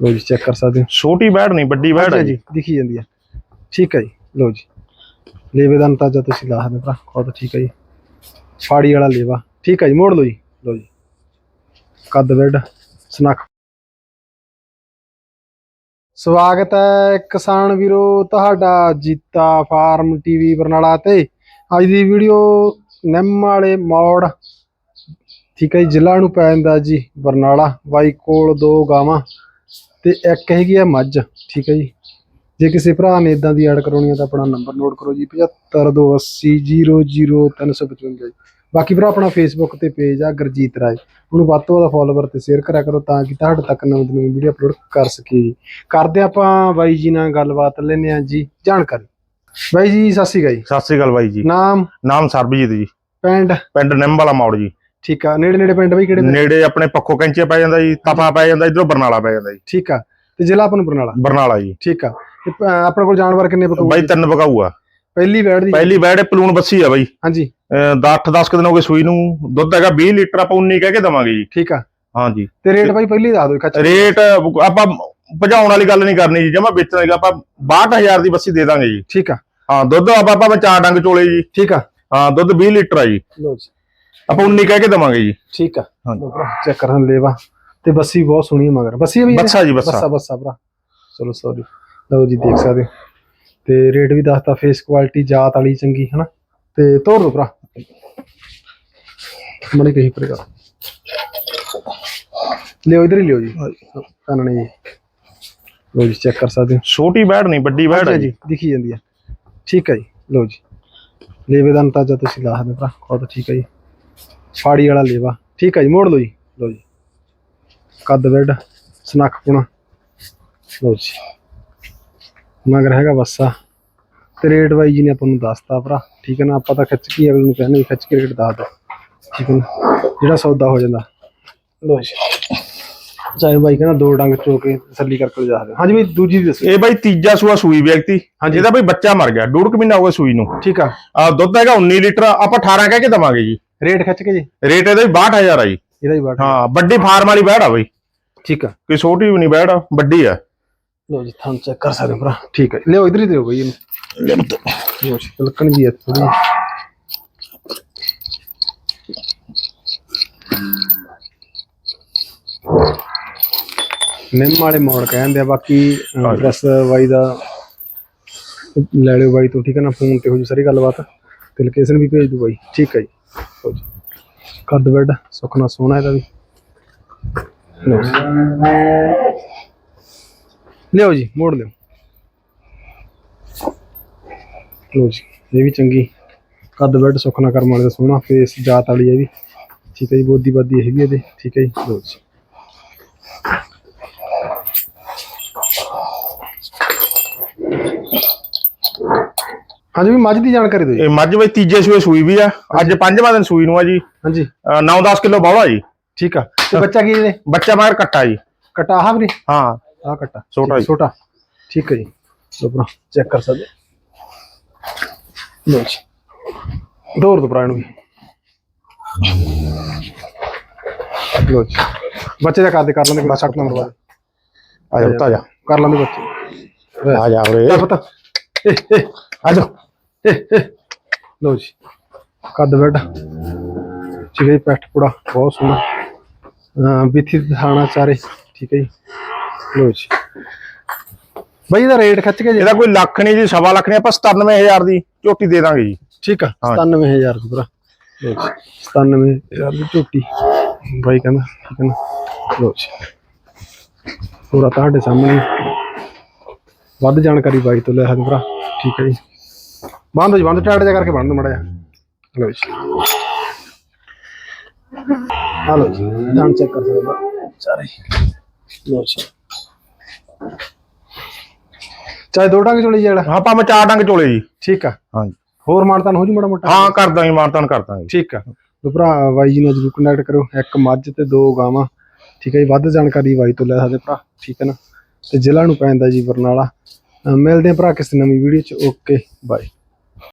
ਲੋ ਜੀ ਚੈੱਕ ਕਰ ਸਕਦੇ ਹੋ। ਛੋਟੀ ਬੈੜ ਨਹੀਂ ਵੱਡੀ ਬੈੜ ਹੈ ਜੀ ਦਿਖੀ ਜਾਂਦੀ ਹੈ। ਠੀਕ ਹੈ ਜੀ ਲੋ ਜੀ। ਲੇਵੇ ਦਾ ਅੰਤਾਜਾ ਤੁਸੀਂ ਲਾ ਸਕਦੇ ਭਰਾ ਬਹੁਤ ਠੀਕ ਹੈ ਜੀ। ਫਾੜੀ ਵਾਲਾ ਲੇਵਾ। ਠੀਕ ਹੈ ਜੀ ਮੋੜ ਲਓ ਜੀ ਲੋ ਜੀ। ਕੱਦ ਬੈਡ ਸਨੱਖ। ਸਵਾਗਤ ਹੈ ਕਿਸਾਨ ਵੀਰੋ ਤੁਹਾਡਾ ਜੀਤਾ ਫਾਰਮ ਟੀਵੀ ਬਰਨਾਲਾ ਤੇ। ਅੱਜ ਦੀ ਵੀਡੀਓ ਨਿੰਮ ਵਾਲੇ ਮੋੜ ਠੀਕ ਹੈ ਜੀ ਜ਼ਿਲ੍ਹਾ ਨੂੰ ਪੈ ਜਾਂਦਾ ਜੀ ਬਰਨਾਲਾ। ਬਾਈ ਕੋਲ ਦੋ ਗਾਵਾਂ। ਤੇ ਇੱਕ ਹੈਗੀ ਆ ਮੱਝ ਠੀਕ ਹੈ ਜੀ। ਜੇ ਕਿਸੇ ਭਰਾ ਨੇ ਇਦਾਂ ਦੀ ਐਡ ਕਰਾਉਣੀ ਹੈ ਤਾਂ ਆਪਣਾ ਨੰਬਰ ਨੋਟ ਕਰੋ ਜੀ 7528000355 ਜੀ। ਬਾਕੀ ਭਰਾ ਆਪਣਾ ਫੇਸਬੁੱਕ ਤੇ ਪੇਜ ਆ ਗੁਰਜੀਤ ਰਾਏ। ਉਹਨੂੰ ਵੱਧ ਤੋਂ ਵੱਧ ਫੋਲੋਵਰ ਤੇ ਸ਼ੇਅਰ ਕਰਿਆ ਕਰੋ ਤਾਂ ਕਿ ਤੁਹਾਡੇ ਤੱਕ ਨਵੀਂ ਨਵੀਂ ਵੀਡੀਓ ਅਪਲੋਡ ਕਰ ਸਕੀਏ ਜੀ। ਕਰਦੇ ਆਪਾਂ ਬਾਈ ਜੀ ਨਾਲ ਗੱਲਬਾਤ ਲੈਂਦੇ ਆ ਜੀ ਜਾਣਕਾਰੀ। ਬਾਈ ਜੀ ਸਤਿ ਸ਼੍ਰੀ ਅਕਾਲ ਜੀ। ਸਤਿ ਸ੍ਰੀ ਅਕਾਲ ਬਾਈ ਜੀ। ਨਾਮ? ਨਾਮ ਸਰਬਜੀਤ ਜੀ। ਪਿੰਡ? ਪਿੰਡ ਨਿੰਮ ਵਾਲਾ ਮੌੜ ਜੀ। ਠੀਕ ਆ ਨੇੜੇ ਨੇੜੇ ਪਿੰਡ ਬਾਈ ਕਿਹੜੇ ਨੇ ਨੇੜੇ ਆਪਣੇ ਪੱਖੋ ਕੈਂਚੇ ਪੈ ਜਾਂਦਾ ਜੀ ਤਪਾ ਪੈ ਜਾਂਦਾ ਇਧਰੋਂ ਬਰਨਾਲਾ ਪੈ ਜਾਂਦਾ ਜੀ। ਠੀਕ ਆ ਤੇ ਜ਼ਿਲ੍ਹਾ ਆਪਾਂ ਨੂੰ ਬਰਨਾਲਾ? ਬਰਨਾਲਾ ਜੀ। ਠੀਕ ਆ ਤੇ ਪ- ਆਪਣੇ ਕੋਲ ਜਾਨਵਰ ਕਿੰਨੇ ਪਕੂ ਬਾਈ ਤਿੰਨ ਬਕਾਊ ਆ। ਪਹਿਲੀ ਵੈੜ ਦੀ? ਪਹਿਲੀ ਬੈੜ ਇਹ ਪਲੂਣ ਬੱਸੀ ਆ ਬਾਈ। ਹਾਂਜੀ। 10 10 ਦਿਨ ਹੋ ਗਏ ਸੂਈ ਨੂੰ। ਦੁੱਧ ਹੈਗਾ 20 ਲੀਟਰ ਆਪਾਂ 19 ਕਹਿ ਕੇ ਦਵਾਂਗੇ ਜੀ। ਠੀਕ ਆ। ਹਾਂਜੀ। ਤੇ ਰੇਟ ਬਾਈ ਪਹਿਲੀ ਦੱਸ ਦਿਓ ਖੱਚ ਰੇਟ ਆਪਾਂ ਭਜਾਉਣ ਵਾਲੀ ਗੱਲ ਨਹੀਂ ਕਰਨੀ ਜੀ ਜਮਾ ਵੇਚਣ ਵਾਲੀ ਗੱਲ, ਆਪਾਂ 62000 ਦੀ ਬੱਸੀ ਦੇ ਦਾਂਗੇ ਜੀ। ਠੀਕ ਆ। ਹਾਂ ਦੁੱਧ ਆਪਾਂ ਆਪਾਂ ਚਾਰ ਡੰਗ ਚੋਲੇ ਜੀ। ਠੀਕ ਆ। ਹਾਂ ਦੁੱਧ 20 ਲੀਟਰ ਆ ਜੀ। ਲੋ ਜੀ। ਆਪਾਂ 19 ਕਹਿ ਕੇ ਦਵਾਂਗੇ ਜੀ। ਠੀਕ ਆ। ਹਾਂਜੀ। ਚੈੱਕ ਕਰਨ ਲੈਵਾ। ਤੇ ਬੱਸੀ ਬਹੁਤ ਸੋਹਣੀ ਮਗਰ। ਬੱਸੀ ਵੀ? ਬੱਸਾ ਜੀ ਬੱਸਾ। ਬੱਸਾ ਬੱਸਾ ਭਰਾ। ਚਲੋ ਸੌਰੀ ਲਓ ਜੀ ਦੇਖ ਸਕਦੇ ਹੋ। ਤੇ ਰੇਟ ਵੀ ਦੱਸਤਾ ਫੇਸ ਕੁਆਲਿਟੀ ਜਾਤ ਵਾਲੀ ਚੰਗੀ ਹਨਾ? ਤੇ ਤੋਰ ਦੋ ਭਰਾ। ਮਣੀ ਕਹੀ ਪਰੇਗਾ ਲਿਓ ਇਧਰ ਹੀ ਲਿਓ ਜੀ। ਕੰਨਣੇ ਜੀ। ਲਓ ਜੀ ਚੈੱਕ ਕਰ ਸਕਦੇ ਹੋ। ਛੋਟੀ ਬੈੜ ਨਹੀਂ ਵੱਡੀ ਬੈੜ ਹੈ ਜੀ। ਜੀ ਦਿਖੀ ਜਾਂਦੀ ਹੈ ਠੀਕ ਹੈ ਜੀ ਲਓ ਜੀ। ਲੇਵੇ ਦਾ ਅੰਤਾਜਾ ਤੁਸੀਂ ਲਾ ਸਕਦੇ ਹੋ ਭਰਾ। ਬਹੁਤ ਠੀਕ ਹੈ ਜੀ। ਫਾੜੀ ਵਾਲਾ ਲੇਵਾ। ਠੀਕ ਹੈ ਜੀ ਮੋੜ ਲਓ ਜੀ। ਲਓ ਜੀ। ਕੱਦ ਬੈਡ ਸਨੱਖ ਪੁਣਾ। ਲਓ ਜੀ। ਮਗਰ ਹੈਗਾ ਬੱਸਾ ਤੇ ਰੇਟ ਬਾਈ ਜੀ ਨੇ ਆਪਾਂ ਨੂੰ ਦੱਸਤਾ ਭਰਾ। ਠੀਕ ਹੈ ਨਾ ਆਪਾਂ ਤਾਂ ਖਿੱਚ ਕੇ ਅਗਲੇ ਨੂੰ ਕਹਿੰਦੇ ਵੀ ਖਿੱਚ ਕੇ ਰੇਟ ਦੱਸ ਦੋ ਠੀਕ ਹੈ ਨਾ? ਜਿਹੜਾ ਸੌਦਾ ਹੋ ਜਾਂਦਾ। ਲਓ ਜੀ। ਚਾਹੇ ਬਾਈ ਕਹਿੰਦਾ ਦੋ ਡੰਗ ਚੋ ਕੇ ਤਸੱਲੀ ਕਰਕੇ ਜਾ ਸਕਦੇ ਹੋ। ਹਾਂਜੀ ਬਾਈ ਦੂਜੀ ਵੀ ਦੱਸੋ। ਇਹ ਬਾਈ ਤੀਜਾ ਸੂਆ ਸੂਈ ਵਿਅਕਤੀ। ਹਾਂਜੀ। ਇਹਦਾ ਬਾਈ ਬੱਚਾ ਮਰ ਗਿਆ। ਡੂਢ ਕੁ ਮਹੀਨਾ ਹੋ ਗਿਆ ਸੂਈ ਨੂੰ। ਠੀਕ ਆ। ਆ ਦੁੱਧ ਹੈਗਾ 19 ਲੀਟਰ। ਆਪਾਂ 18 ਕਹਿ ਕੇ ਦਵਾਂਗੇ ਜੀ। ਰੇਟ ਖਿੱਚ ਕੇ ਜੀ? ਰੇਟ ਇਹਦਾ ਵੀ 62000 ਆ ਜੀ। ਇਹਦਾ ਹੀ ਬਾਟ ਹਾਂ ਵੱਡੀ ਫਾਰਮ ਵਾਲੀ ਬੈੜ ਆ ਬਾਈ। ਠੀਕ ਆ। ਕੋਈ ਛੋਟੀ ਵੀ ਨਹੀਂ ਬੈੜ ਆ ਵੱਡੀ ਆ। ਲੋ ਜੀ ਤੁਹਾਨੂੰ ਚੈੱਕ ਕਰ ਸਕਦੇ ਹੋ ਭਰਾ। ਠੀਕ ਹੈ ਲਿਓ ਇਧਰ ਹੀ ਦਿਓ ਬਈ ਇਹਨੂੰ। ਲਓ ਜੀ ਲਕਣ ਜੀ ਹੈ ਥੋੜੀ ਨਿੰਮ ਵਾਲੇ ਮੋੜ ਕਹਿੰਦੇ ਆ ਬਾਕੀ ਐਡਰੈਸ ਬਾਈ ਦਾ ਲੈ ਲਿਓ ਬਾਈ ਤੋਂ ਠੀਕ ਹੈ ਨਾ? ਫੋਨ ਤੇ ਹੋ ਜੀ ਸਾਰੀ ਗੱਲਬਾਤ। ਤੇ ਲੋਕੇਸ਼ਨ ਵੀ ਭੇਜ ਦੂ ਬਾਈ। ਠੀਕ ਹੈ ਜੀ। ਕੱਦ ਬੈਡ ਸੁਖਣਾ ਸੋਹਣਾ ਇਹਦਾ ਵੀ। ਲਿਓ ਜੀ। ਮੋੜ ਲਿਓ ਲਓ ਜੀ, ਇਹ ਵੀ ਚੰਗੀ। ਕੱਦ ਬੈਡ ਸੁਖਣਾ ਕਰਮ ਵਾਲੇ ਦਾ ਸੋਹਣਾ ਫੇਸ ਜਾਤ ਵਾਲੀ ਹੈ ਵੀ। ਠੀਕ ਹੈ ਜੀ ਬੋਦੀ ਬਾਦੀ ਹੈਗੀ ਇਹਦੇ। ਠੀਕ ਹੈ ਜੀ ਲੋ ਜੀ। ਹਾਂਜੀ ਵੀ ਮੱਝ ਦੀ ਜਾਣਕਾਰੀ ਦਿਓ ਜੀ। ਇਹ ਮੱਝ ਬਾਈ ਤੀਜੇ ਸੂਏ ਸੂਈ ਵੀ ਆ। ਅੱਜ ਪੰਜਵਾਂ ਦਿਨ ਸੂਈ ਨੂੰ ਆ ਜੀ। ਹਾਂਜੀ। 9-10 ਕਿਲੋ ਬੌਲਾ ਜੀ। ਠੀਕ ਆ। ਤੇ ਬੱਚਾ ਕੀ ਇਹਦੇ? ਬੱਚਾ ਮਗਰ ਕੱਟਾ ਜੀ। ਕਟਾ ਆਹ ਵੀਰੇ? ਹਾਂ। ਆਹ ਕਟਾ। ਛੋਟਾ ਜੀ। ਛੋਟਾ। ਠੀਕ ਹੈ ਜੀ। ਲੋ ਭਰਾ ਚੈੱਕ ਕਰ ਸਕਦੇ ਲੋ ਜੀ। ਦੌਰ ਦੋ ਭਰਾ ਵੀ। ਲੋ ਜੀ। ਬੱਚੇ ਦਾ ਕਰਦੇ ਕਰ ਲੈਂਦੇ। ਕੋਈ 60 ਨੰਬਰ ਵਾਲੇ। ਆ ਜਾ ਆ ਜਾ। ਕਰ ਲੈਂਦੇ ਬੱਚੇ। ਆ ਜਾ ਲੈ ਪਤਾ। ਆ ਜਾ ਲੋ ਜੀ ਕੱਦ ਬੈਡ ਚਿੜੇ ਪੈਠ ਪੁੜਾ ਬਹੁਤ ਸੋਹਣਾ। ਬਿਥੀ ਥਾਣਾ ਚਾਰੇ ਠੀਕ ਹੈ ਜੀ। ਲੋ ਜੀ। ਬਈ ਇਹਦਾ ਰੇਟ ਖੱਚ ਕੇ ਜੀ ਇਹਦਾ ਕੋਈ ਲੱਖ ਨਹੀਂ ਜੀ ਸਵਾ ਲੱਖ ਨਹੀਂ ਆਪਾਂ 97000 ਦੀ ਝੋਟੀ ਦੇ ਦਾਂਗੇ ਜੀ। ਠੀਕ ਆ ਹਾਂ। 97000 ਦੀ ਭਰਾ। ਲੋ ਜੀ 97000 ਦੀ ਝੋਟੀ। ਬਾਈ ਕਹਿੰਦਾ ਠੀਕ ਹੈ ਨਾ। ਲੋ ਜੀ। ਪੂਰਾ ਤੁਹਾਡੇ ਸਾਹਮਣੇ। ਵੱਧ ਜਾਣਕਾਰੀ ਬਾਈ ਤੋਂ ਲੈ ਸਕਦੇ ਭਰਾ। ਠੀਕ ਹੈ ਜੀ। ਬੰਦ ਜੀ ਬੰਦ ਟਾੜ ਜਾ ਕਰਕੇ ਬੰਦ ਮੜਿਆ ਲੋ ਜੀ। ਆ ਲੋ ਜੀ ਜਾਣ ਚੈੱਕ ਕਰ ਸਕਦੇ ਸਾਰੇ ਲੋ ਜੀ। ਚਾਹੇ ਦੋ ਡੰਗ ਚੋਲੀ ਜਿਹੜਾ। ਹਾਂ ਆਪਾਂ ਚਾਰ ਡੰਗ ਚੋਲੇ ਜੀ। ਠੀਕ ਆ। ਹਾਂਜੀ ਹੋਰ ਮਾਨਤਾਨ ਹੋ ਜੂ ਮਾੜਾ ਮੋਟਾ? ਹਾਂ ਕਰ ਦਾਂਗੇ ਮਾਨਤਾਨ ਕਰ ਦਾਂਗੇ। ਠੀਕ ਆ। ਤੋ ਭਰਾ ਬਾਈ ਜੀ ਨਾਲ ਜਰੂਰ ਕਨੈਕਟ ਕਰੋ। ਇੱਕ ਮੱਝ ਤੇ ਦੋ ਗਾਵਾਂ। ਠੀਕ ਹੈ ਜੀ ਵੱਧ ਜਾਣਕਾਰੀ ਬਾਈ ਤੋਂ ਲੈ ਸਕਦੇ ਭਰਾ। ਠੀਕ ਹੈ ਨਾ? ਤੇ ਜ਼ਿਲ੍ਹਾ ਨੂੰ ਪੈਂਦਾ ਜੀ ਬਰਨਾਲਾ। ਮਿਲਦੇ ਆ ਭਰਾ ਕਿਸੇ ਨਵੀਂ ਵੀਡੀਓ ਚ। Okay bye